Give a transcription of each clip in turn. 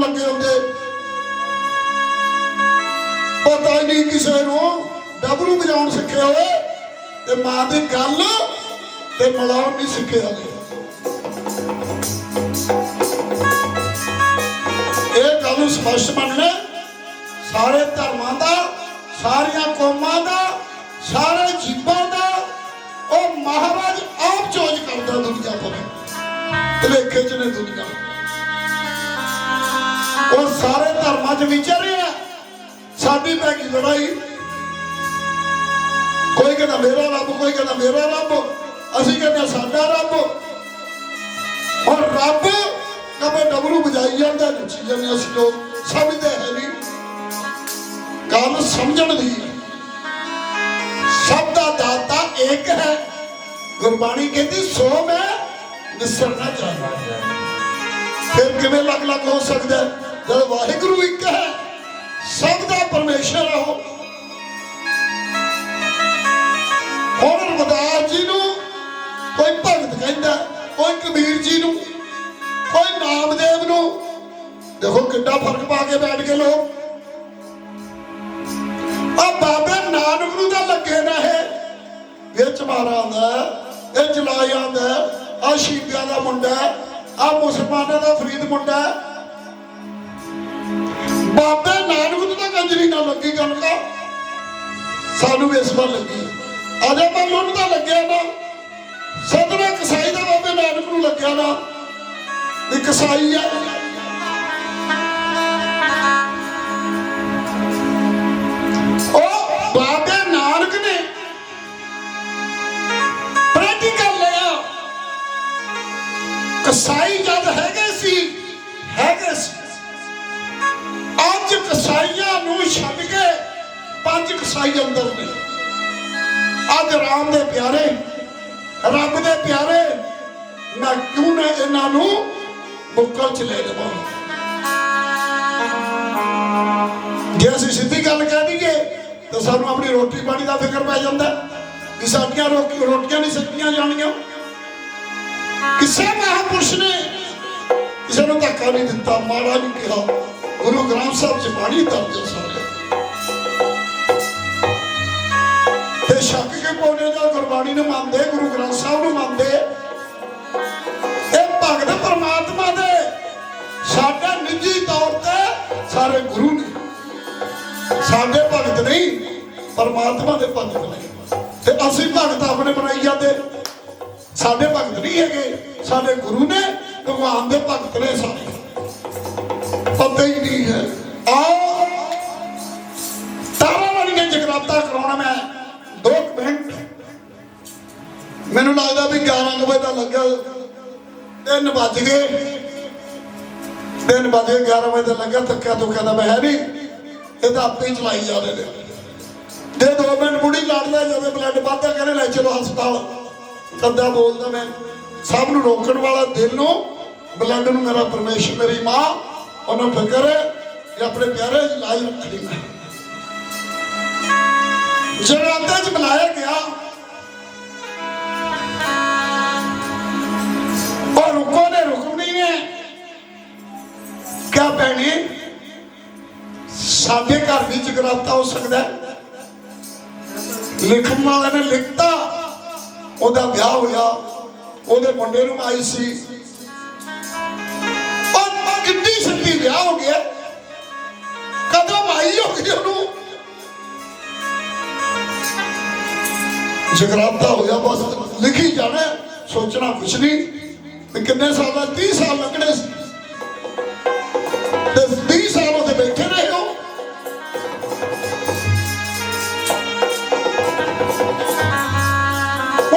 ਨੂੰ ਲੱਗੇ ਹੁੰਦੇ। ਪਤਾ ਨਹੀਂ ਕਿਸੇ ਨੂੰ ਡਬਲੂ ਵਜਾਉਣ ਸਿੱਖਿਆ ਹੋਵੇ, ਤੇ ਮਾਂ ਦੀ ਗੱਲ ਤੇ ਮਲਾਉਣ ਨਹੀਂ ਸਿੱਖਿਆ ਹੋਵੇ। ਇਹ ਗੱਲ ਨੂੰ ਸਪਸ਼ਟ ਮੰਨਣਾ, ਸਾਰੇ ਧਰਮਾਂ ਦਾ, ਸਾਰੀਆਂ ਕੌਮਾਂ ਦਾ, ਸਾਰੇ ਜੀਵਾਂ ਦਾ, ਉਹ ਮਹਾਰਾਜ ਆਪ ਚੋਜ ਕਰਦਾ ਦੁਨੀਆ ਪਰ ਭਲੇਖੇ ਚ ਨੇ ਦੁਨੀਆ। ਉਹ ਸਾਰੇ ਧਰਮਾਂ ਚ ਵਿਚਰਿਆ ਸਾਡੀ ਪੈ ਗਈ ਲੜਾਈ। ਕੋਈ ਕਹਿੰਦਾ ਮੇਰਾ ਰੱਬ, ਕੋਈ ਕਹਿੰਦਾ ਮੇਰਾ ਰੱਬ। ਅਸੀਂ ਕਹਿੰਦੇ ਸਾਡਾ ਰੱਬ। ਔਰ ਰੱਬ ਕਦੇ ਡਬਰੂ ਵਜਾਈ ਜਾਂਦਾ, ਨੱਚੀ ਜਾਂਦੇ ਅਸੀਂ ਲੋਕ। ਸਮਝਦੇ ਹੈ ਨਹੀਂ। ਗੱਲ ਸਮਝਣ ਦੀ। ਸਭ ਦਾ ਦਾਤਾ ਇੱਕ ਹੈ। ਗੁਰਬਾਣੀ ਕਹਿੰਦੀ, ਸੋ ਮੈਂ ਨਿਸਰਨਾ ਚਾਹੁੰਦਾ। ਫਿਰ ਕਿਵੇਂ ਅਲੱਗ ਅਲੱਗ ਹੋ ਸਕਦਾ ਹੈ? ਜਦ ਵਾਹਿਗੁਰੂ ਇੱਕ ਹੈ, ਸਭ ਦਾ ਪਰਮੇਸ਼ਰ ਹੈ ਉਹ। ਹੁਣ ਰਵਦਾਸ ਜੀ ਨੂੰ ਕੋਈ ਭਗਤ ਕਹਿੰਦਾ, ਕੋਈ ਕਬੀਰ ਜੀ ਨੂੰ, ਕੋਈ ਨਾਮਦੇਵ ਨੂੰ, ਦੇਖੋ ਕਿੰਨਾ ਫ਼ਰਕ ਪਾ ਕੇ ਬੈਠ ਗਏ ਲੋਕ। ਆ ਬਾਬੇ ਨਾਨਕ ਨੂੰ ਤਾਂ ਲੱਗੇ ਨਾ ਇਹ ਵਿੱਚ ਮਾਰਾ ਆਉਂਦਾ ਇਹ ਜਲਾ ਜਾਂਦਾ ਆ ਸ਼ੀਬਿਆਂ ਦਾ ਮੁੰਡਾ ਆ ਮੁਸਲਮਾਨਾਂ ਦਾ ਫਰੀਦ ਮੁੰਡਾ ਬਾਬੇ ਨਾਨਕ ਨੂੰ ਤਾਂ ਕੰਜਰੀ ਨਾ ਲੱਗੀ ਕਣਕਾ ਸਾਨੂੰ ਇਸ ਵਾਰ ਲੱਗੀ। ਅਜੇ ਮਨ ਤਾਂ ਲੱਗਿਆ ਨਾ। ਸਦਨਾ ਕਸਾਈ ਦਾ ਬਾਬੇ ਨਾਨਕ ਨੂੰ ਲੱਗਿਆ ਨਾ। ਵੀ ਕਸਾਈ ਆ। ਉਹ ਬਾਬੇ ਨਾਨਕ ਨੇ ਪ੍ਰੈਕਟੀਕਲ ਲਿਆ ਕਸਾਈ ਪੰਜ ਕਸਾਈ ਅੰਦਰ ਨੇ ਅੱਜ ਰਾਮ ਦੇ ਪਿਆਰੇ, ਰੱਬ ਦੇ ਪਿਆਰੇ, ਮੈਂ ਕਿਉਂ ਨਾ ਇਹਨਾਂ ਨੂੰ ਬੁੱਕਲ ਚ ਲੈ ਲਵਾਂ? ਜੇ ਅਸੀਂ ਸਿੱਧੀ ਗੱਲ ਕਹਿ ਦਈਏ, ਤਾਂ ਸਾਨੂੰ ਆਪਣੀ ਰੋਟੀ ਪਾਣੀ ਦਾ ਫਿਕਰ ਪੈ ਜਾਂਦਾ ਕਿ ਸਾਡੀਆਂ ਰੋਟੀਆਂ ਨਹੀਂ ਸੱਜੀਆਂ ਜਾਣੀਆਂ। ਕਿਸੇ ਮਹਾਪੁਰਸ਼ ਨੇ ਕਿਸੇ ਨੂੰ ਧੱਕਾ ਨਹੀਂ ਦਿੱਤਾ, ਮਾੜਾ ਨਹੀਂ ਕਿਹਾ। ਗੁਰੂ ਗ੍ਰੰਥ ਸਾਹਿਬ ਚ ਬਾਣੀ ਦਰਜ ਹੈ ਤੇ ਸ਼ੱਕ ਕੇ ਕੋਨੇ ਦਾ ਗੁਰਬਾਣੀ ਨੂੰ ਮੰਨਦੇ, ਗੁਰੂ ਗ੍ਰੰਥ ਸਾਹਿਬ ਨੂੰ ਮੰਨਦੇ? ਇਹ ਭਗਤ ਪਰਮਾਤਮਾ ਦੇ ਸਾਡੇ ਨਿੱਜੀ ਤੌਰ ਤੇ ਸਾਰੇ ਗੁਰੂ ਨੇ। ਸਾਡੇ ਭਗਤ ਨਹੀਂ, ਪਰਮਾਤਮਾ ਦੇ ਭਗਤ ਨੇ। ਤੇ ਅਸੀਂ ਭਗਤ ਆਪਣੇ ਬਣਾਈ ਜਾਂਦੇ ਸਾਡੇ ਭਗਤ ਨਹੀਂ ਹੈਗੇ, ਸਾਡੇ ਗੁਰੂ ਨੇ, ਭਗਵਾਨ ਦੇ ਭਗਤ ਨੇ ਸਾਰੇ। ਪਤਾ ਹੀ ਨਹੀਂ ਹੈ। ਆਓ ਮੈਨੂੰ ਲੱਗਦਾ ਵੀ 11 ਕੁ ਵਜੇ ਦਾ ਲੱਗਿਆ। 3 ਵੱਜ ਗਏ। 3 ਵਜੇ 11 ਵਜੇ ਦਾ ਲੱਗਾ ਤੱਕਾ ਤੁੱਕਾ ਦਾ ਮੈਂ ਹੈ ਨਹੀਂ ਇਹ ਤਾਂ ਆਪੇ ਹੀ ਚਲਾਈ ਜਾ ਨੇ। ਤੇ ਦੋ ਮਿੰਟ ਬੁੜੀ ਲੜਦਾ ਜਦੋਂ ਬਲੱਡ ਵੱਧਦਾ, ਕਹਿੰਦੇ ਲੈ ਚਲੋ ਹਸਪਤਾਲ। ਕੱਦਾ ਬੋਲਦਾ ਮੈਂ। ਸਭ ਨੂੰ ਰੋਕਣ ਵਾਲਾ ਦਿਲ ਨੂੰ ਬਲੱਡ ਨੂੰ ਮੇਰਾ ਪਰਮੇਸ਼ਰ, ਮੇਰੀ ਮਾਂ, ਉਹਨੂੰ ਫਿਕਰ ਹੈ ਕਿ ਆਪਣੇ ਪਿਆਰੇ ਲਾਈ ਰੱਖਣੀ ਮੈਂ ਜਗਰਾਤੇ ਚ ਬੁਲਾਇਆ ਗਿਆ ਰੁਕੋ ਤੇ ਰੁਕਣੀ ਨੇ ਕਿਆ ਭੈਣੇ, ਸਾਡੇ ਘਰ ਵੀ ਜਗਰਾਤਾ ਹੋ ਸਕਦਾ ਲਿਖਣ ਵਾਲੇ ਨੇ ਲਿਖਤਾ, ਉਹਦਾ ਵਿਆਹ ਹੋਇਆ, ਉਹਦੇ ਮੁੰਡੇ ਨੂੰ ਆਈ ਸੀ। ਉਹ ਕਿੰਨੀ ਛੇਤੀ ਵਿਆਹ ਹੋ ਗਿਆ। ਕਦੋਂ ਆਈ ਹੋ ਗਈ ਉਹਨੂੰ? ਜਗਰਾਤਾ ਹੋਇਆ ਬਸ ਲਿਖੀ ਜਾਣਾ, ਸੋਚਣਾ ਕੁਛ ਨਹੀਂ। ਵੀ ਕਿੰਨੇ ਸਾਲ ਦਾ 30 ਸਾਲ ਲੱਗਣੇ ਸੀ। ਤੇ 20 ਸਾਲ ਉਹਦੇ ਬੈਠੇ ਰਹੇ ਹੋ।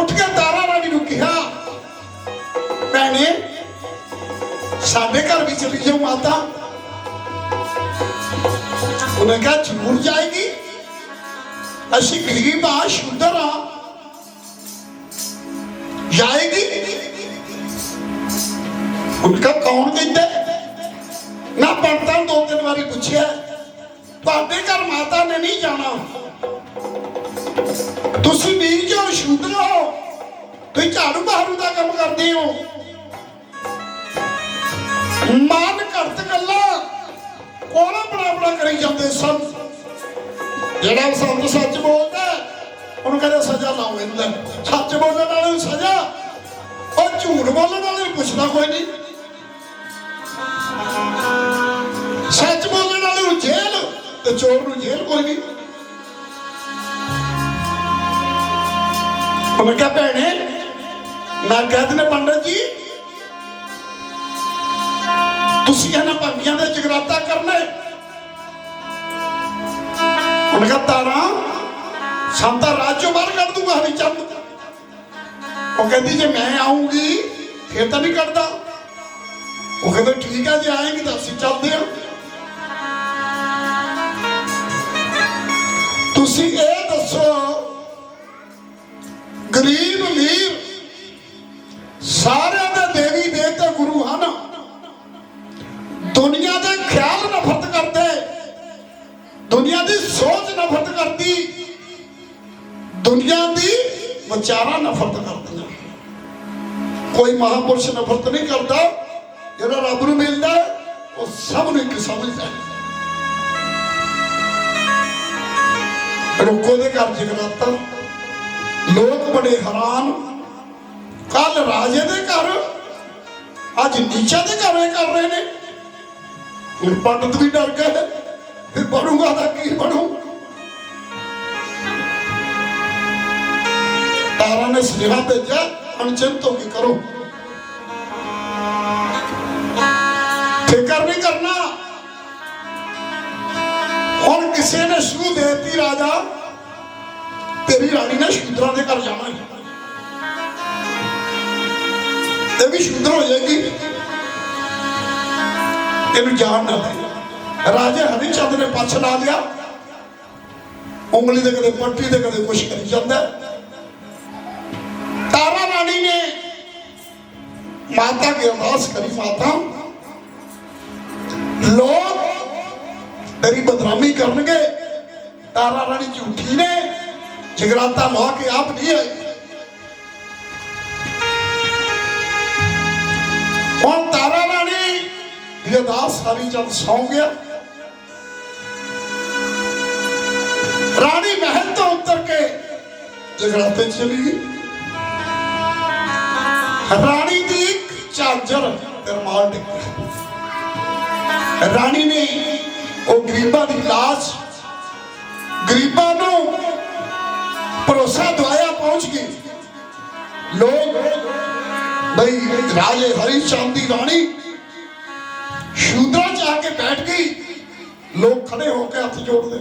ਉੱਠ ਕੇ ਤਾਰਾ ਰਾਣੀ ਨੂੰ ਕਿਹਾ, ਭੈਣੇ, ਸਾਡੇ ਘਰ ਵੀ ਚਲੀ ਜਾਓ ਮਾਤਾ। ਉਹਨੇ ਕਿਹਾ, ਜ਼ਰੂਰ ਜਾਏਗੀ। ਅਸੀਂ ਗਰੀਬ ਆ ਸ਼ੁੱਧਰ ਆ। ਜਾਣਾ। ਤੁਸੀਂ ਵੀਰ ਜੋ ਸ਼ੂਦਰ ਹੋ, ਤੁਸੀਂ ਝਾੜੂ ਬਹਾਰੂ ਦਾ ਕੰਮ ਕਰਦੇ ਹੋ। ਮਨ ਕਰਤ ਗੱਲਾਂ ਆਪਣਾ ਕਰੀ ਜਾਂਦੇ ਸਨ? ਜਿਹੜਾ ਸੰਤ ਸੱਚ ਬੋਲਦਾ, ਉਹਨੂੰ ਕਹਿੰਦੇ ਸਜ਼ਾ ਲਾਓ ਇਹਨੂੰ ਸੱਚ ਬੋਲਣ ਵਾਲੇ ਨੂੰ ਸਜ਼ਾ, ਉਹ ਝੂਠ ਬੋਲਣ ਵਾਲੇ ਨੂੰ ਪੁੱਛਦਾ ਕੋਈ ਨਹੀਂ। ਤੇ ਚੋਰ ਨੂੰ ਜੇਲ੍ਹ ਕੋਈ ਨਹੀਂ ਉਹਨੇ ਕਿਹਾ, ਭੈਣੇ, ਮੈਂ ਕਹਿੰਦੇ ਨੇ ਪੰਡਤ ਜੀ, ਤੁਸੀਂ ਇਹਨਾਂ ਭੰਗੀਆਂ ਦੇ ਜਗਰਾਤਾ ਕਰਨਾ ਹੈ। ਉਹਨੇ ਕਿਹਾ, ਤਾਰਾ ਸੰਤਾ ਰਾਜ ਚੋਂ ਬਾਹਰ ਕੱਢ ਦੂੰਗਾ ਹਰੀ ਚੰਦ। ਉਹ ਕਹਿੰਦੀ, ਜੇ ਮੈਂ ਆਉਂਗੀ ਫਿਰ ਤਾਂ ਨਹੀਂ ਕੱਢਦਾ। ਉਹ ਕਹਿੰਦਾ, ਠੀਕ ਆ, ਜੇ ਆਏਗੀ ਤਾਂ ਅਸੀਂ ਚੱਲਦੇ ਹਾਂ। ਤੁਸੀਂ ਇਹ ਦੱਸੋ, ਗਰੀਬ ਅਮੀਰ ਸਾਰਿਆਂ ਦੇ ਦੇਵੀ ਦੇਵਤੇ ਗੁਰੂ ਹਨ। ਦੁਨੀਆ ਦੇ ਖਿਆਲ ਨਫ਼ਰਤ ਕਰਦੇ, ਦੁਨੀਆ ਦੀ ਸੋਚ ਨਫ਼ਰਤ ਕਰਦੀ, ਦੁਨੀਆ ਦੀ ਵਿਚਾਰਾਂ ਨਫ਼ਰਤ ਕਰਦੀਆਂ। ਕੋਈ ਮਹਾਪੁਰਸ਼ ਨਫ਼ਰਤ ਨਹੀਂ ਕਰਦਾ, ਜਿਹੜਾ ਰੱਬ ਨੂੰ ਮਿਲਦਾ, ਉਹ ਸਭ ਨੂੰ ਇੱਕ ਸਮਝਦਾ ਹੈ। ਰੁਕੋ ਦੇ ਘਰ ਜਗਰਾਤਾ। ਲੋਕ ਬੜੇ ਹੈਰਾਨ। ਕੱਲ ਰਾਜੇ ਦੇ ਘਰ, ਅੱਜ ਨੀਚਾ ਦੇ ਘਰ ਇਹ ਕਰ ਰਹੇ ਨੇ। ਹੁਣ ਪੰਡਤ ਵੀ ਡਰ ਗਏ। ਫਿਰ ਬਣੂਗਾ ਤਾਂ ਕੀ ਬਣੂ? ਤਾਰਾ ਨੇ ਸੁਨੇਹਾ ਭੇਜਿਆ ਅਣਚਿੰਤ ਹੋ ਕੇ ਕਰੋ। ਹੁਣ ਕਿਸੇ ਨੇ ਸ਼ੂ ਦੇਤੀ ਰਾਜਾ, ਤੇਰੀ ਰਾਣੀ ਨੇ ਸ਼ੂਦਰਾਂ ਦੇ ਘਰ ਜਾਣਾ ਹੈ। ਇਹ ਵੀ ਸ਼ੂਦਰ ਹੋ ਜਾਏਗੀ। ਇਹਨੂੰ ਜਾਣ ਨਾ ਦੇ। ਰਾਜੇ ਹਰੀਚੰਦ ਨੇ ਪੱਛ ਲਾ ਲਿਆ। ਉਂਗਲੀ ਦੇ ਕਦੇ ਪੱਟੀ ਦੇ ਕਦੇ ਕੁਛ ਕਰੀ ਜਾਂਦਾ। ਤਾਰਾ ਰਾਣੀ ਨੇ ਮਾਤਾ ਕੀ ਅਰਦਾਸ ਕਰੀ, ਮਾਤਾ, ਲੋਕ ਤੇਰੀ ਬਦਨਾਮੀ ਕਰਨਗੇ। ਤਾਰਾ ਰਾਣੀ ਝੂਠੀ ਨੇ। ਜਗਰਾਤਾ ਲਾ ਕੇ ਆਪ ਨਹੀਂ ਆਈ। ਹੁਣ ਤਾਰਾ ਰਾਣੀ ਦੀ ਅਰਦਾਸ ਸਾਰੀ ਚੰਦ ਸੌਂ ਗਿਆ। ਰਾਣੀ ਮਹਿਲ ਤੋਂ ਉਤਰ ਕੇ ਜਗਰਾਤੇ ਚਲੀ ਗਈ। ਰਾਣੀ ਦੀ ਇੱਕ ਚਾਦਰ ਤੇ ਰਾਣੀ ਨੇ ਉਹ ਗਰੀਬਾਂ ਦੀ ਲਾਸ਼ ਗਰੀਬਾਂ ਨੂੰ ਭਰੋਸਾ ਦਵਾਇਆ ਪਹੁੰਚ ਗਈ ਲੋਕ ਬਈ ਰਾਜੇ ਹਰੀ ਚੰਦ ਦੀ ਰਾਣੀ ਸ਼ੂਦਰਾ ਚ ਆ ਕੇ ਬੈਠ ਗਈ। ਲੋਕ ਖੜੇ ਹੋ ਕੇ ਹੱਥ ਜੋੜਦੇ।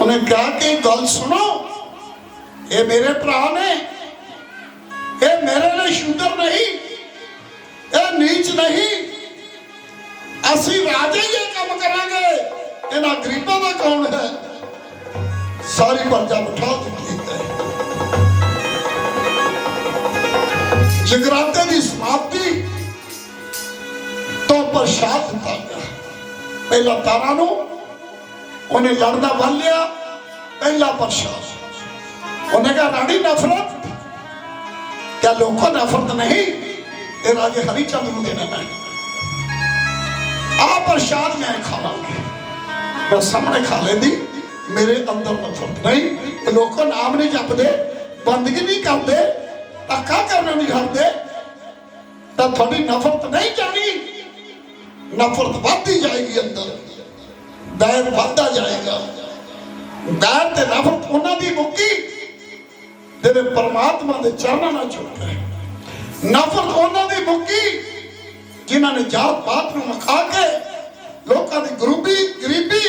ਉਹਨੇ ਕਿਹਾ ਕਿ ਗੱਲ ਸੁਣੋ, ਇਹ ਮੇਰੇ ਭਰਾ ਨੇ, ਇਹ ਮੇਰੇ ਲਈ ਸ਼ੂਦਰ ਨਹੀਂ, ਇਹ ਨੀਚ ਨਹੀਂ। ਅਸੀਂ ਰਾਜੇ ਹੀ। ਕੰਮ ਕਰਾਂਗੇ। ਇਹਨਾਂ ਗਰੀਬਾਂ ਦਾ ਕੌਣ ਹੈ? ਸਾਰੀ ਪਰਜਾ ਬਿਠਾ ਦਿੱਤੀ ਹੈ। ਜਗਰਾਤੇ ਦੀ ਸਮਾਪਤੀ ਤੋਂ ਪ੍ਰਸ਼ਾਦ ਦਿੱਤਾ ਗਿਆ। ਪਹਿਲਾ ਤਾਰਾ ਨੂੰ ਉਹਨੇ ਲੜਦਾ ਬੰਨ ਲਿਆ, ਪਹਿਲਾ ਪ੍ਰਸ਼ਾਦ। ਉਹਨੇ ਕਿਹਾ, ਰਾਣੀ, ਨਫ਼ਰਤ? ਕਿਆ ਲੋਕਾਂ ਨਫ਼ਰਤ ਨਹੀਂ, ਇਹ ਰਾਜੇ ਹਰੀ ਚੰਦ ਨੂੰ ਦੇਣਾ ਹੈ। ਆ ਪ੍ਰਸ਼ਾਦ ਮੈਂ ਖਾਵਾਂਗੀ। ਮੈਂ ਸਾਹਮਣੇ ਖਾ ਲੈਂਦੀ, ਮੇਰੇ ਅੰਦਰ ਨਫ਼ਰਤ ਨਹੀਂ ਇਹ ਨਾਮ ਨਹੀਂ ਜਪਦੇ, ਬੰਦਗੀ ਨਹੀਂ ਕਰਦੇ, ਧੱਕਾ ਕਰਨਾ ਨਹੀਂ ਹਟਦੇ। ਤਾਂ ਤੁਹਾਡੀ ਨਫ਼ਰਤ ਨਹੀਂ ਜਾਣੀ। ਨਫ਼ਰਤ ਵੱਧਦੀ ਜਾਏਗੀ ਅੰਦਰ, ਬੈਰ ਵੱਧਦਾ ਜਾਏਗਾ। ਬੈਰ ਤੇ ਨਫ਼ਰਤ ਉਹਨਾਂ ਦੀ ਮੁੱਕੀ ਜਿਹੜੇ ਪਰਮਾਤਮਾ ਦੇ ਚਰਨਾਂ ਨਾਲ ਜੁੜ ਗਏ ਨਫ਼ਰਤ ਉਹਨਾਂ ਦੀ ਮੁੱਕੀ ਜਿਨ੍ਹਾਂ ਨੇ ਜਾਤ ਪਾਤ ਨੂੰ ਮਖਾ ਕੇ ਲੋਕਾਂ ਦੀ ਗਰੀਬੀ ਗਰੀਬੀ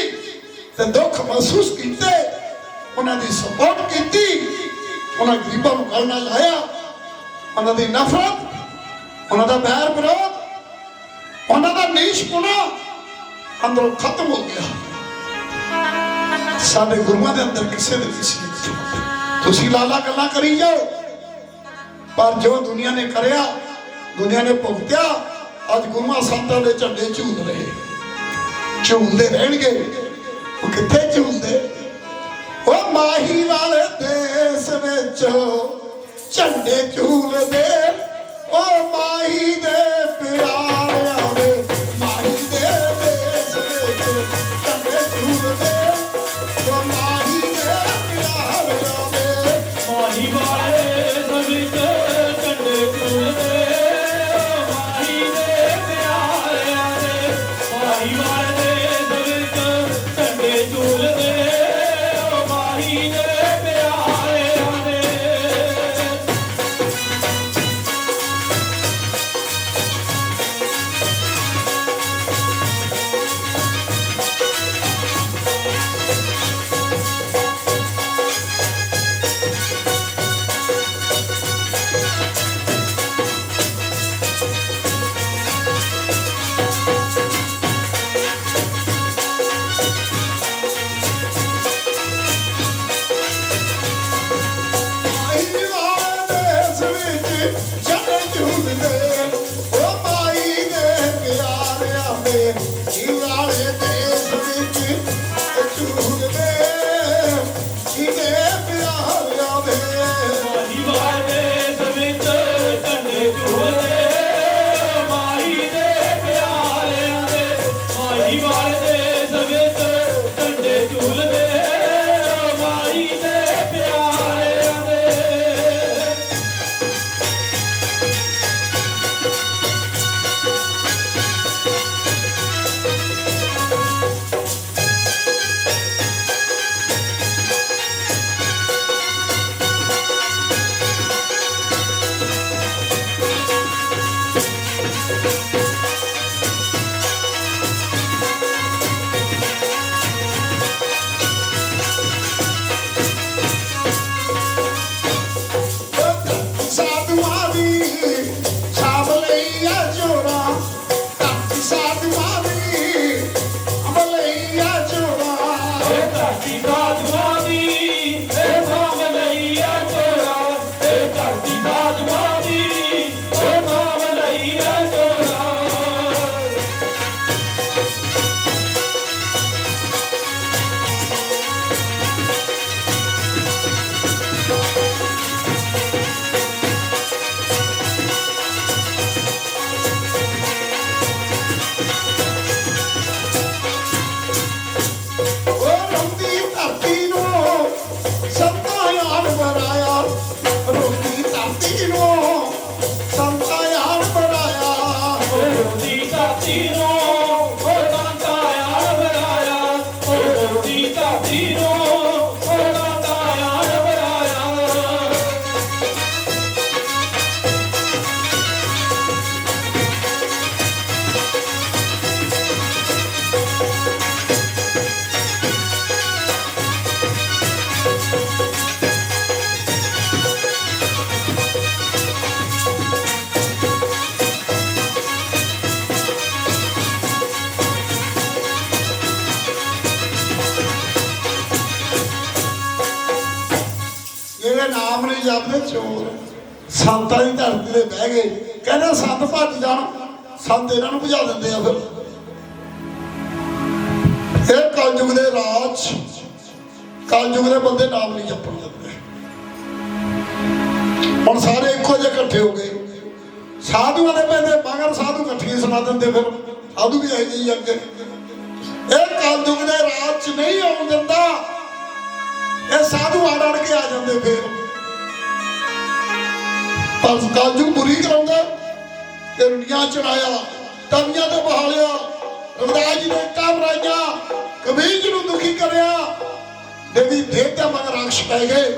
ਤੇ ਦੁੱਖ ਮਹਿਸੂਸ ਕੀਤੇ, ਉਹਨਾਂ ਦੀ ਸਪੋਰਟ ਕੀਤੀ, ਉਹਨਾਂ ਗਰੀਬਾਂ ਨੂੰ ਗੱਲ ਨਾਲ ਲਾਇਆ, ਉਹਨਾਂ ਦੀ ਨਫ਼ਰਤ, ਉਹਨਾਂ ਦਾ ਬੈਰ ਵਿਰੋਧ, ਉਹਨਾਂ ਦਾ ਨੀਚਪੁਣਾ ਅੰਦਰੋਂ ਖਤਮ ਹੋ ਗਿਆ। ਸਾਡੇ ਗੁਰੂਆਂ ਦੇ ਅੰਦਰ ਕਿਸੇ ਦੇ ਕਿਸੇ ਤੁਸੀਂ ਲਾਲਾ ਗੱਲਾਂ ਕਰੀ ਜਾਓ, ਪਰ ਜੋ ਦੁਨੀਆ ਨੇ ਕਰਿਆ, ਦੁਨੀਆ ਨੇ ਭੁਗਤਿਆ ਅੱਜ ਗੁਰੂਆਂ ਸੰਤਾਂ ਦੇ ਝੰਡੇ ਝੂਲ ਰਹੇ ਝੂਲਦੇ ਰਹਿਣਗੇ। ਉਹ ਕਿੱਥੇ ਝੂਲਦੇ ਉਹ ਮਾਹੀ ਵਾਲੇ ਦੇਸ ਵਿੱਚ ਝੰਡੇ ਝੂਲਦੇ। ਉਹ ਮਾਹੀ ਦੇ ਪਿਆਰਿਆਂ You. ਧਰਤੀ ਧਰਤੀ ਗਏ ਕਹਿੰਦੇ ਸੰਤ ਭੱਜ ਜਾਣ, ਸੰਤ ਇਹਨਾਂ ਨੂੰ ਭਜਾ ਦਿੰਦੇ ਆ ਫਿਰ। ਇਹ ਕਲਯੁਗ ਦੇ ਰਾਜ, ਕਲਯੁਗ ਦੇ ਬੰਦੇ ਨਾਮ ਨਹੀਂ ਜਪਣ ਦਿੰਦੇ। ਹੁਣ ਸਾਰੇ ਇੱਕੋ ਜਿਹੇ ਇਕੱਠੇ ਹੋ ਗਏ। ਸਾਧੂਆਂ ਦੇ ਪੈਂਦੇ, ਮਗਰ ਸਾਧੂ ਇਕੱਠੇ ਸੁਣਾ ਦਿੰਦੇ ਫਿਰ। ਸਾਧੂ ਵੀ ਆਏ ਜੀ ਅੱਗੇ। ਇਹ ਕਲਯੁਗ ਦੇ ਰਾਜ ਚ ਨਹੀਂ ਆਉਣ ਦਿੰਦਾ। ਇਹ ਸਾਧੂ ਅੜ ਅੜ ਕੇ ਆ ਜਾਂਦੇ ਫਿਰ। ਪਰ ਕਾਜੂ ਬੁਰੀ ਕਰਾਉਂਦਾ। ਤੇ ਰੁੰਡੀਆਂ ਚੜਾਇਆ ਤਵੀਆਂ ਤੇ ਬਹਾਲਿਆ। ਰਵਿਦਾਸ ਜੀ ਨੇ ਕਾਮਰਾਈਆਂ ਕਬੀਰ ਜੀ ਨੂੰ ਦੁਖੀ ਕਰਿਆ। ਦੇਵੀ ਦੇਵਤਾ ਮਗਰ ਰਾਖਸ਼ ਪੈ ਗਏ।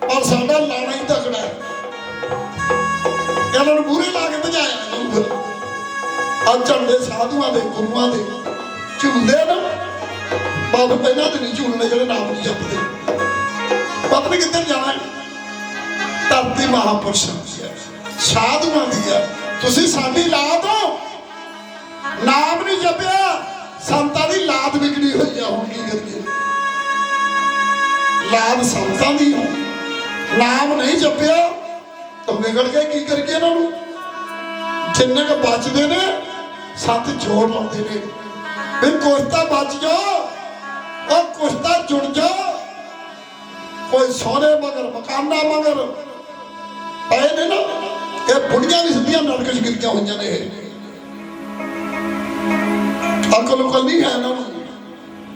ਪਰ ਸਾਡਾ ਲਾਣਾ ਹੀ ਤਕੜਾ ਹੈ। ਇਹਨਾਂ ਨੂੰ ਮੂਰੇ ਲਾ ਕੇ ਭਜਾਇਆ ਅੱਜ ਝੰਡੇ ਸਾਧੂਆਂ ਦੇ, ਗੁਰੂਆਂ ਦੇ ਝੂਲਦੇ ਨਾ। ਬਾਬਾ ਪਹਿਲਾਂ ਤੇ ਨਹੀਂ ਝੂਲਣੇ ਜਿਹੜੇ ਨਾਮ ਨਹੀਂ ਜਪਦੇ। ਪਤਾ ਨਹੀਂ ਕਿੱਧਰ ਜਾਣਾ ਧਰਤੀ ਮਹਾਪੁਰਸ਼ਾਂ ਦੀ ਹੈ ਸਾਧੂਆਂ ਦੀ ਹੈ ਤੁਸੀਂ ਸਾਡੀ ਲਾਦ ਹੋ। ਨਾਮ ਨਹੀਂ ਜਪਿਆ। ਸੰਤਾਂ ਦੀ ਲਾਦ ਵਿਗੜੀ ਹੋਈ ਆ ਹੁਣ ਕੀ ਕਰੀਏ? ਲਾਦ ਸੰਤਾਂ ਦੀ ਹੈ। ਨਾਮ ਨਹੀਂ ਜਪਿਆ। ਤਾਂ ਵਿਗੜ ਕੇ ਕੀ ਕਰੀਏ ਇਹਨਾਂ ਨੂੰ? ਜਿੰਨੇ ਕੁ ਬਚਦੇ ਨੇ, ਸੱਤ ਜੋੜ ਲਾਉਂਦੇ ਨੇ। ਵੀ ਕੁਛ ਤਾਂ ਬਚ ਜਾਓ, ਉਹ ਕੁਛ ਤਾਂ ਜੁੜ ਜਾਓ। ਕੋਈ ਸੋਨੇ ਮਗਰ, ਮਕਾਨਾ ਮਗਰ ਪਏ ਨੇ ਨਾ, ਇਹ ਬੁੜੀਆਂ ਵੀ ਸਿੱਧੀਆਂ ਨਰਕ ਚ ਗਿਰੀਆਂ ਹੋਈਆਂ ਨੇ ਇਹ। ਅਕਲ ਉਕਲ ਨਹੀਂ ਹੈ ਇਹਨਾਂ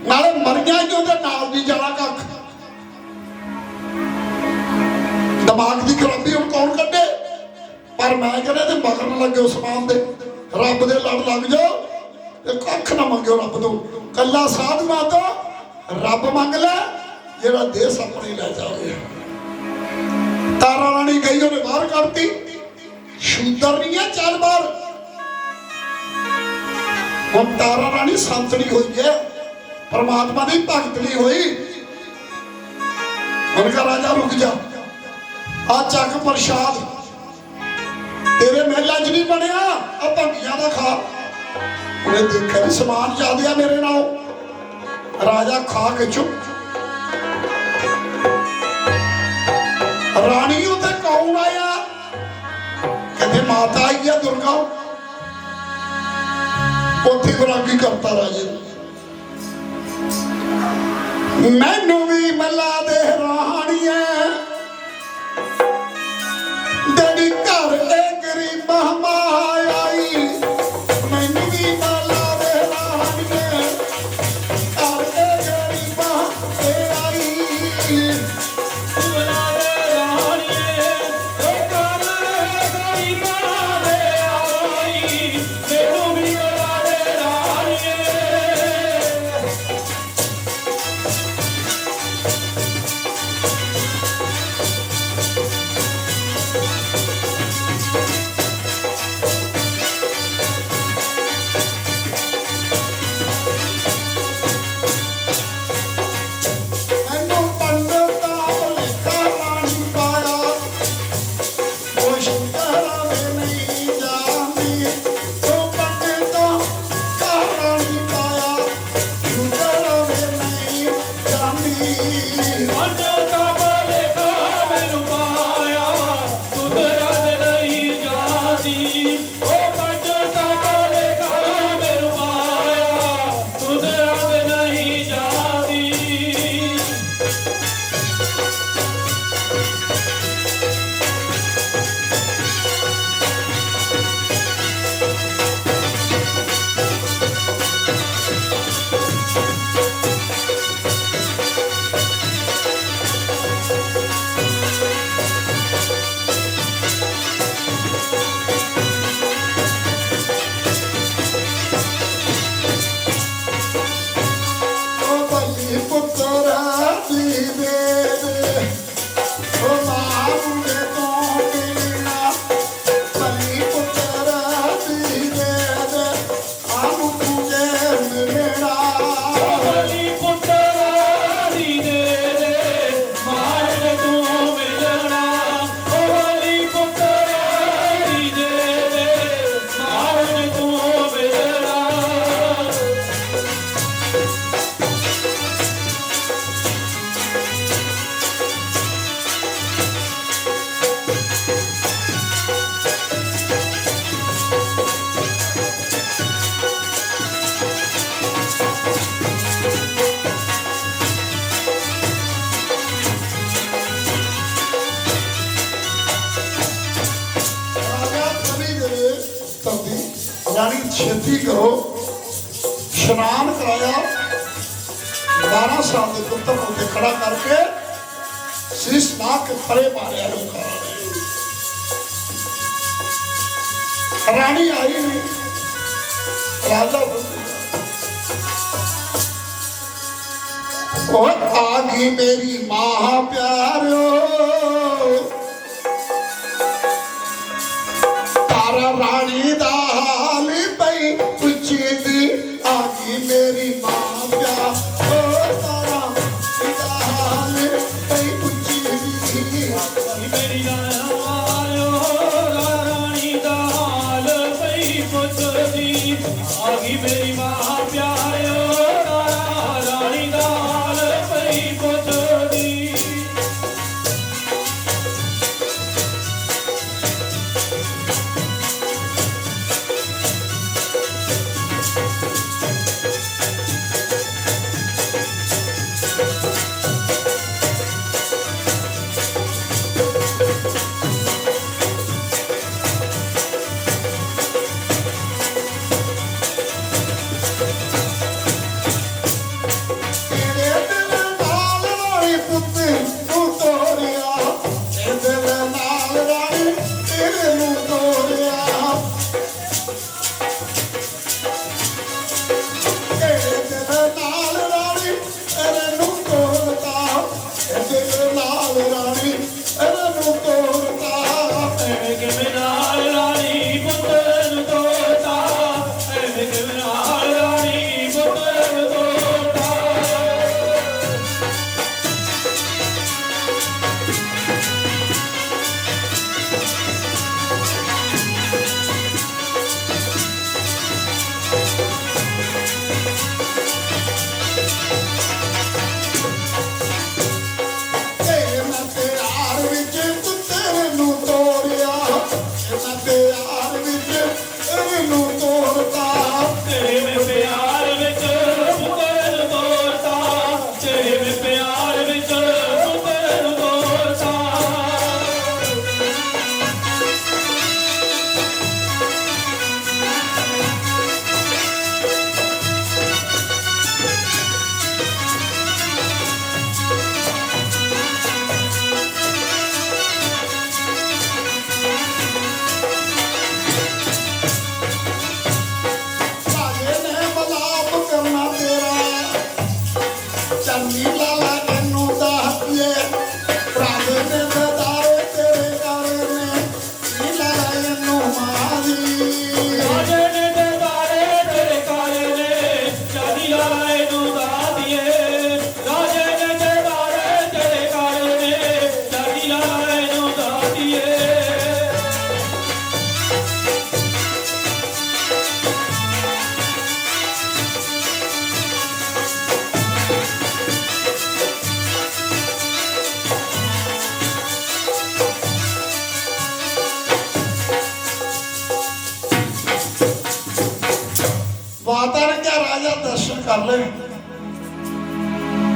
ਨਾਲੇ ਮਰੀਆਂ ਹੀ ਉਹਦੇ ਨਾਲ ਨਹੀਂ ਜਾਣਾ ਕੱਖ। ਦਿਮਾਗ ਦੀ ਖਰਾਬੀ ਹੁਣ ਕੌਣ ਕੱਢੇ? ਪਰ ਮੈਂ ਕਹਿੰਦਾ ਤੇ ਮਗਰ ਨਾ ਲੱਗੇ ਉਸਮਾਨ ਦੇ, ਰੱਬ ਦੇ ਲੜ ਲੱਗ ਜਾਓ ਤੇ ਕੱਖ ਨਾ ਮੰਗਿਓ ਰੱਬ ਤੋਂ। ਕੱਲਾ ਸਾਧੂਆਂ ਮਾਤਾ, ਰੱਬ ਮੰਗ ਲੈ, ਜਿਹੜਾ ਦੇਸ ਆਪਣੇ ਲੈ ਜਾਵੇ। ਤਾਰਾ ਰਾਣੀ ਗਈ, ਉਹਨੇ ਬਾਹਰ ਕੱਢਤੀ। ਸ਼ੂਦਰ ਨਹੀਂ ਹੈ ਚੱਲ ਬਾਹਰ ਹੁਣ ਤਾਰਾ ਰਾਣੀ ਸੰਤਣੀ ਹੋਈ ਹੈ, ਪਰਮਾਤਮਾ ਦੀ ਭਗਤ ਨਹੀਂ ਹੋਈ। ਹੁਣ ਕਹ ਰਾਜਾ, ਰੁਕ ਜਾ। ਆ ਚੱਕ ਪ੍ਰਸ਼ਾਦ। ਤੇਰੇ ਮਹਿਲਾ 'ਚ ਨਹੀਂ ਬਣਿਆ, ਆ ਭੰਗੀਆਂ ਦਾ ਖਾ। ਉਹਨੇ ਦੇਖਿਆ ਵੀ ਸਮਾਨ ਜ਼ਿਆਦੇ ਮੇਰੇ ਨਾਲ। ਰਾਜਾ ਖਾ ਕੇ ਚੁੱਪ। ਰਾਣੀ ਉਤੇ ਕੌਣ ਆਇਆ? ਕਹਿੰਦੇ ਮਾਤਾ ਆਈ ਆ ਦੁਰਗਾ। ਉੱਥੇ ਬਰਾਗੀ ਕਰਤਾ ਰਾਜੇ। ਮੈਨੂੰ ਵੀ ਮਲਾ Thank you. ਛੇਤੀ ਕਰੋ, ਇਸ਼ਨਾਨ ਕਰਾਇਆ 12 ਸਾਲ ਦੇ ਪੁੱਤਰ ਨੂੰ ਤੇ ਖੜਾ ਕਰਕੇ ਸਿਸ ਨਾ ਕੇ ਪਰੇ ਮਾਰਿਆ ਲੋਕਾਂ ਨੇ ਰਾਣੀ ਆਈ ਨਹੀਂ, ਰਾਜਾ ਉਹ ਆ ਗਈ ਮੇਰੀ ਮਾਂ ਪਿਆਰਿਓ, ਤਾਰਾ ਰਾਣੀ ਦਾ ਦਰਸ਼ਨ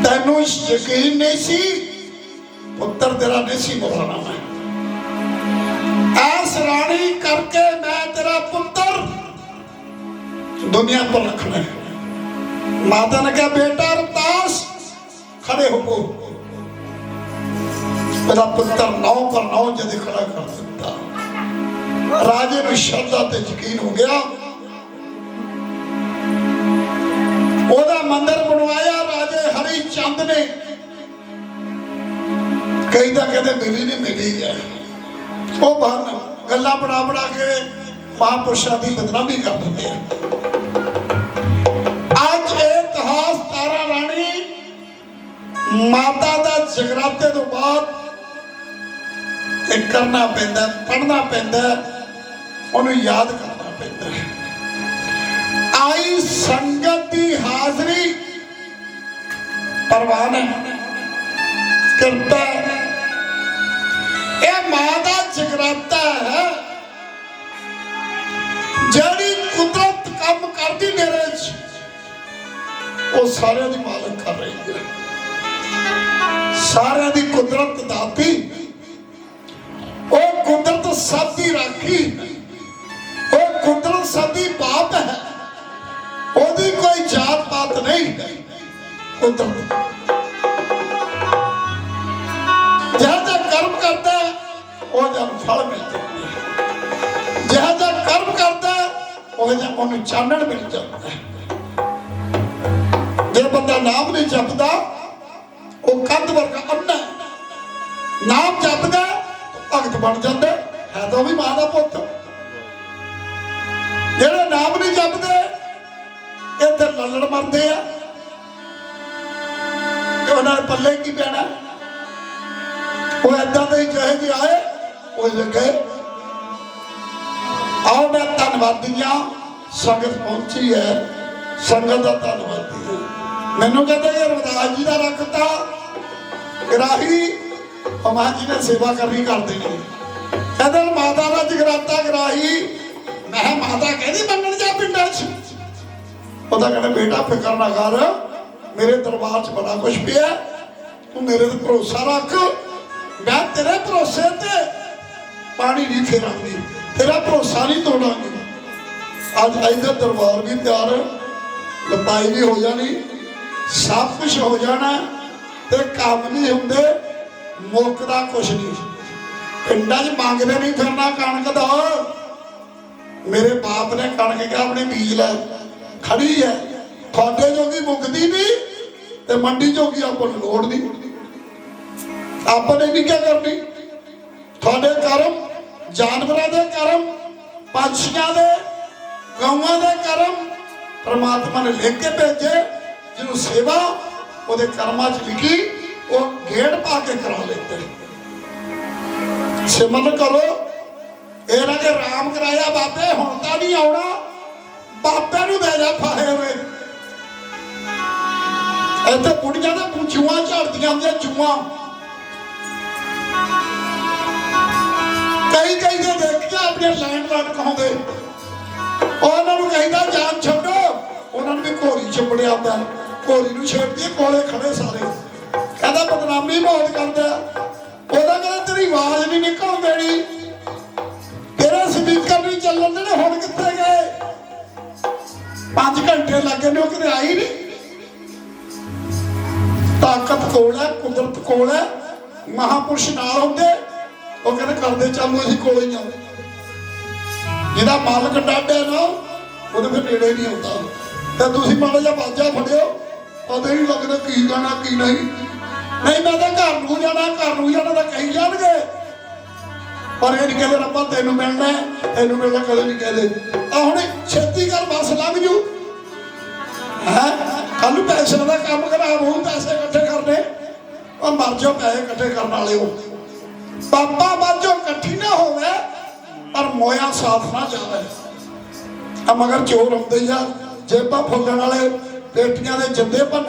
ਤੈਨੂੰ ਯਕੀਨ ਨਹੀਂ ਸੀ, ਪੁੱਤਰ ਤੇਰਾ ਨਹੀਂ ਸੀ ਮਰਨਾ ਮੈਂ। ਐਸ ਰਾਣੀ ਕਰਕੇ ਮੈਂ ਤੇਰਾ ਪੁੱਤਰ ਦੁਨੀਆ ਪਰ ਰੱਖਣਾ ਮਾਤਾ ਨੇ ਕਿਹਾ, ਬੇਟਾ ਰਤਾਸ ਖੜੇ ਹੋ ਮੇਰਾ ਪੁੱਤਰ ਨੌ ਪਰ ਨੌ ਜਦ ਖੜਾ ਕਰ ਦਿੱਤਾ। ਰਾਜੇ ਨੂੰ ਸ਼ਰਧਾ ਤੇ ਯਕੀਨ ਹੋ ਗਿਆ। ਮੰਦਿਰ ਬਣਵਾਇਆ, ਰਾਜੇ ਹਰੀ ਚੰਦ ਨੇ। ਕਈ ਤਾਂ ਕਹਿੰਦੇ ਮਿਲੀ ਨਹੀਂ ਮਿਲੀ ਹੈ। ਉਹ ਬਹਾਨਾ ਗੱਲਾਂ ਬਣਾ ਬਣਾ ਕੇ ਮਹਾਂਪੁਰਸ਼ਾਂ ਦੀ ਬਦਨਾਮੀ ਕਰ ਦਿੰਦੇ ਆ। ਅੱਜ ਇਹ ਇਤਿਹਾਸ ਤਾਰਾ ਰਾਣੀ ਮਾਤਾ ਦਾ ਜਗਰਾਤੇ ਤੋਂ ਬਾਅਦ ਇਹ ਕਰਨਾ ਪੈਂਦਾ ਪੜਨਾ ਪੈਂਦਾ, ਉਹਨੂੰ ਯਾਦ ਕਰਨਾ ਆਈ ਸੰਗਤ ਦੀ ਹਾਜ਼ਰੀ। ਪ੍ਰਵਾਨ ਹੈ ਕਿਰਪਾ ਇਹ ਮਾਂ ਦਾ ਜਗਰਾਤਾ ਹੈ। ਜਿਹੜੀ ਕੁਦਰਤ ਕੰਮ ਕਰਦੀ ਮੇਰੇ ਚ ਉਹ ਸਾਰਿਆਂ ਦੀ ਮਾਲਕ ਕਰ ਰਹੀ ਹੈ। ਸਾਰਿਆਂ ਦੀ ਕੁਦਰਤ ਦਾਤੀ। ਉਹ ਕੁਦਰਤ ਸਭ ਦੀ ਰਾਖੀ। ਉਹ ਕੁਦਰਤ ਸਭ ਦੀ ਬਾਪ ਹੈ। ਜਾਤ ਪਾਤ ਨਹੀਂ। ਕੁਦਰਤ ਜਿਹੜਾ ਦਾ ਕਰਮ ਕਰਦਾ ਹੈ, ਉਹ ਜਨ ਫਲ ਮਿਲਦਾ ਹੈ। ਜਿਹੜਾ ਦਾ ਕਰਮ ਕਰਦਾ ਹੈ, ਉਹ ਜਿਹਾ ਉਹਨੂੰ ਚਾਨਣ ਮਿਲ ਜਾਂਦਾ ਹੈ। ਜੇ ਬੰਦਾ ਨਾਮ ਨਹੀਂ ਜਪਦਾ ਉਹ ਕੰਧ ਵਰਗਾ ਅੰਨਾ ਨਾਮ ਜਪਦਾ ਹੈ, ਭਗਤ ਬਣ ਜਾਂਦਾ ਹੈ ਤਾਂ ਉਹ ਵੀ ਮਾਂ ਦਾ ਪੁੱਤ। ਜਿਹੜਾ ਨਾਮ ਨਹੀਂ ਜਪਦਾ ਲੱਲੜ ਮਰਦੇ ਆ। ਤੇ ਉਹਨਾਂ ਦੇ ਪੱਲੇ ਕੀ ਪੈਣਾ? ਉਹ ਏਦਾਂ ਦੇ ਜਿਹੇ ਜਿਹੇ ਆਏ, ਉਹ ਜਿਹੇ ਆਓ ਮੈਂ ਧੰਨਵਾਦੀ ਹਾਂ, ਸੰਗਤ ਪਹੁੰਚੀ ਹੈ। ਸੰਗਤ ਦਾ ਧੰਨਵਾਦੀ ਹਾਂ। ਮੈਨੂੰ ਕਹਿੰਦਾ ਇਹ ਰਵਿਦਾਸ ਜੀ ਦਾ ਰੱਖਤਾ ਗਰਾਹੀ ਅਮਾਂ ਜੀ ਨੇ ਸੇਵਾ ਕਰਨੀ ਕਰਦੇ ਨੇ ਕਹਿੰਦੇ ਮਾਤਾ ਦਾ ਜਗਰਾਤਾ ਗਰਾਹੀ ਮੈਂ ਕਿਹਾ, ਮਾਤਾ ਕਹਿੰਦੀ ਮੰਨਣ ਜਾ ਉਹਦਾ ਕਹਿੰਦਾ ਬੇਟਾ ਫਿਕਰ ਨਾ ਕਰ। ਮੇਰੇ ਦਰਬਾਰ 'ਚ ਬੜਾ ਕੁਝ ਪਿਆ ਤੂੰ ਮੇਰੇ ਤੇ ਭਰੋਸਾ ਰੱਖ। ਮੈਂ ਤੇਰੇ ਭਰੋਸੇ ਤੇ ਪਾਣੀ ਨਹੀਂ ਫੇਰਾਂਗੀ। ਤੇਰਾ ਭਰੋਸਾ ਨਹੀਂ ਤੋੜਾਂਗੀ। ਅੱਜ ਇਹਦਾ ਦਰਬਾਰ ਵੀ ਤਿਆਰ ਹੈ, ਲਪਾਈ ਵੀ ਹੋ ਜਾਣੀ। ਸਭ ਕੁਝ ਹੋ ਜਾਣਾ ਤੇ ਕੰਮ ਨਹੀਂ ਹੁੰਦੇ। ਮੁੱਕਦਾ ਕੁਛ ਨਹੀਂ। ਪਿੰਡਾਂ 'ਚ ਮੰਗਦੇ ਨਹੀਂ ਫਿਰਨਾ ਕਣਕ ਦਾ। ਮੇਰੇ ਬਾਪ ਨੇ ਕਣਕ ਕਿਹਾ ਆਪਣੇ ਬੀਜ ਲੈ। ਖੜੀ ਹੈ। ਤੁਹਾਡੇ ਜੋਗੀ ਮੁੱਕਦੀ ਨਹੀਂ ਤੇ ਮੰਡੀ ਜੋਗੀ ਆਪਾਂ ਨੂੰ ਲੋੜ ਨਹੀਂ। ਆਪਾਂ ਨੇ ਵੀ ਕੀ ਕਰਨੀ? ਤੁਹਾਡੇ ਕਰਮ, ਜਾਨਵਰਾਂ ਦੇ ਕਰਮ, ਪੰਛੀਆਂ ਦੇ, ਗਊਆਂ ਦੇ ਕਰਮ ਪ੍ਰਮਾਤਮਾ ਨੇ ਲਿਖ ਕੇ ਭੇਜੇ, ਜਿਹਨੂੰ ਸੇਵਾ ਉਹਦੇ ਕਰਮਾਂ 'ਚ ਲਿਖੀ, ਉਹ ਗੇੜ ਪਾ ਕੇ ਕਰਾ ਲੈਂਦੇ ਸਿਮਰਨ ਕਰੋ, ਇਹ ਨਾ ਕਿ ਰਾਮ ਕਰਾਇਆ ਬਾਬੇ, ਹੁਣ ਤਾਂ ਨਹੀਂ ਆਉਣਾ। ਬਾਬੇ ਨੂੰ ਦੇ ਜਾ ਫਾਹੇ ਵੇ ਇੱਥੇ ਕੁੜੀਆਂ ਦਾ ਪੁੱਛੂਆਂ ਝੜਦੀਆਂ ਹੁੰਦੀਆਂ, ਜੂਆਂ। ਕਈ ਕਈ ਦੇ ਦੇਖਿਆ ਆਪਣੇ ਲੈਂਡ ਲਾਡ ਕਹਾਉਂਦੇ ਉਹਨਾਂ ਨੂੰ ਕਹਿੰਦਾ, ਜਾਨ ਛੱਡੋ। ਉਹਨਾਂ ਨੂੰ ਵੀ ਘੋੜੀ ਚੰਬੜਿਆ ਹੁੰਦਾ ਘੋੜੀ ਨੂੰ ਛੇੜਦੀ ਕੋਲੇ ਖੜੇ ਸਾਰੇ। ਕਹਿੰਦਾ, ਬਦਨਾਮੀ ਬਹੁਤ ਕਰਦਾ ਉਹਦਾ ਕਹਿੰਦਾ, ਤੇਰੀ ਆਵਾਜ਼ ਨਹੀਂ ਨਿਕਲ ਦੇਣੀ। ਤੇਰਾ ਸਪੀਕਰ ਨਹੀਂ ਚੱਲਣ ਦੇਣੇ, ਹੁਣ ਕਿੱਥੇ 5 ਘੰਟੇ ਲੱਗੇ ਨੇ ਉਹ ਕਿਤੇ ਆਈ ਨਹੀਂ। ਤਾਕਤ ਕੋਲ ਹੈ ਕੁਦਰਤ ਕੋਲ ਹੈ ਮਹਾਪੁਰਸ਼ ਨਾਲ ਹੁੰਦੇ ਉਹ ਕਹਿੰਦੇ ਕਰਦੇ ਚੱਲੋ ਅਸੀਂ ਕੋਲ ਹੀ ਆ ਜਿਹਦਾ ਮਾਲਕ ਡਾਢੇ ਨਾ ਉਹਦੇ ਫਿਰ ਨੇੜੇ ਨਹੀਂ ਆਉਂਦਾ ਤੇ ਤੁਸੀਂ ਮਾੜਾ ਜਿਹਾ ਬਾਜਾ ਫੜਿਓ ਪਤਾ ਹੀ ਲੱਗਦਾ ਕੀ ਗਾਣਾ ਕੀ ਨਹੀਂ। ਨਹੀਂ ਮੈਂ ਤਾਂ ਘਰ ਨੂੰ ਜਾਣਾ ਘਰ ਨੂੰ ਜਾਣਾ ਤਾਂ ਕਹੀ ਜਾਣਗੇ। ਪਰ ਇਹ ਨਹੀਂ ਕਹਿੰਦੇ ਰੱਬਾ ਤੈਨੂੰ ਮਿਲਣਾ ਹੈ, ਤੈਨੂੰ ਮਿਲਣਾ ਕਦੇ ਨਹੀਂ ਕਹਿੰਦੇ। ਆ ਹੁਣ ਛੇਤੀ ਕਰ ਬਸ ਲੰਘ ਜੂ। ਹੈ? ਕੱਲ ਪੈਸੇ ਦਾ ਕੰਮ ਖਰਾਬ ਹੋਊ ਪੈਸੇ ਇਕੱਠੇ ਕਰਨੇ। ਉਹ ਮਰ ਜਾਓ, ਪੈਸੇ ਇਕੱਠੇ ਕਰਨ ਵਾਲੇ ਹੋ ਪਾਪਾ ਬਾਜੋ ਇਕੱਠੀ ਨਾ ਹੋਵੇ, ਪਰ ਮੋਇਆ ਸਾਥ ਨਾ ਜਾਵੇ। ਆ ਮਗਰ ਚੋਰ ਹੁੰਦੇ ਆ। ਜੇਬਾਂ ਫੁੱਲਣ ਵਾਲੇ ਪੇਟੀਆਂ ਦੇ ਜਿੰਦੇ ਭੰਨ